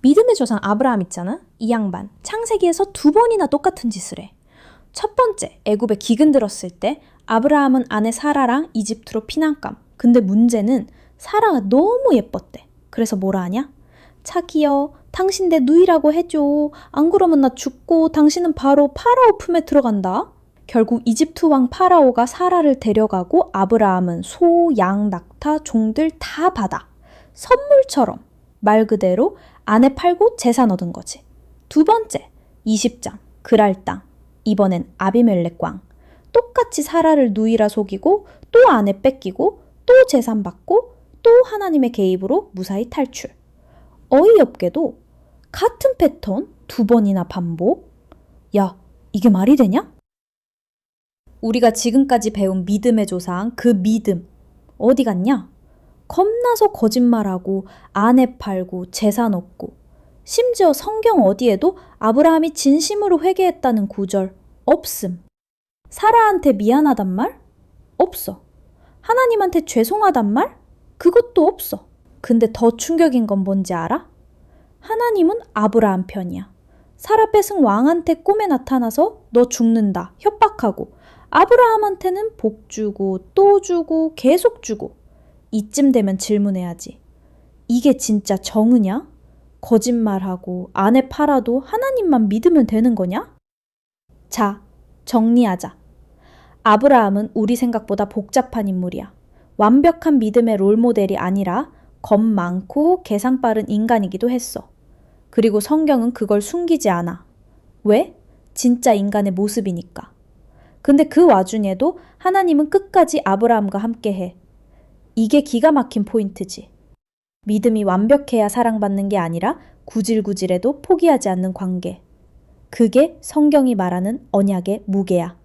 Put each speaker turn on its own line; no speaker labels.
믿음의 조상 아브라함 있잖아? 이 양반 창세기에서 두 번이나 똑같은 짓을 해. 첫 번째, 애굽에 기근 들었을 때 아브라함은 아내 사라랑 이집트로 피난감. 근데 문제는 사라가 너무 예뻤대. 그래서 뭐라 하냐? 자기여, 당신 내 누이라고 해줘. 안 그러면 나 죽고 당신은 바로 파라오 품에 들어간다. 결국 이집트 왕 파라오가 사라를 데려가고 아브라함은 소, 양, 낙타, 종들 다 받아. 선물처럼 말 그대로 아내 팔고 재산 얻은 거지. 두 번째, 20장, 그랄 땅. 이번엔 아비멜렉 왕. 똑같이 사라를 누이라 속이고 또 아내 뺏기고 또 재산 받고 또 하나님의 개입으로 무사히 탈출. 어이없게도 같은 패턴 두 번이나 반복? 야, 이게 말이 되냐? 우리가 지금까지 배운 믿음의 조상, 그 믿음, 어디 갔냐? 겁나서 거짓말하고 아내 팔고 재산 얻고 심지어 성경 어디에도 아브라함이 진심으로 회개했다는 구절 없음. 사라한테 미안하단 말? 없어. 하나님한테 죄송하단 말? 그것도 없어. 근데 더 충격인 건 뭔지 알아? 하나님은 아브라함 편이야. 사라 뺏은 왕한테 꿈에 나타나서 너 죽는다 협박하고 아브라함한테는 복 주고 또 주고 계속 주고 이쯤 되면 질문해야지. 이게 진짜 정의냐? 거짓말하고 아내 팔아도 하나님만 믿으면 되는 거냐? 자, 정리하자. 아브라함은 우리 생각보다 복잡한 인물이야. 완벽한 믿음의 롤모델이 아니라 겁 많고 계산 빠른 인간이기도 했어. 그리고 성경은 그걸 숨기지 않아. 왜? 진짜 인간의 모습이니까. 근데 그 와중에도 하나님은 끝까지 아브라함과 함께 해. 이게 기가 막힌 포인트지. 믿음이 완벽해야 사랑받는 게 아니라 구질구질해도 포기하지 않는 관계. 그게 성경이 말하는 언약의 무게야.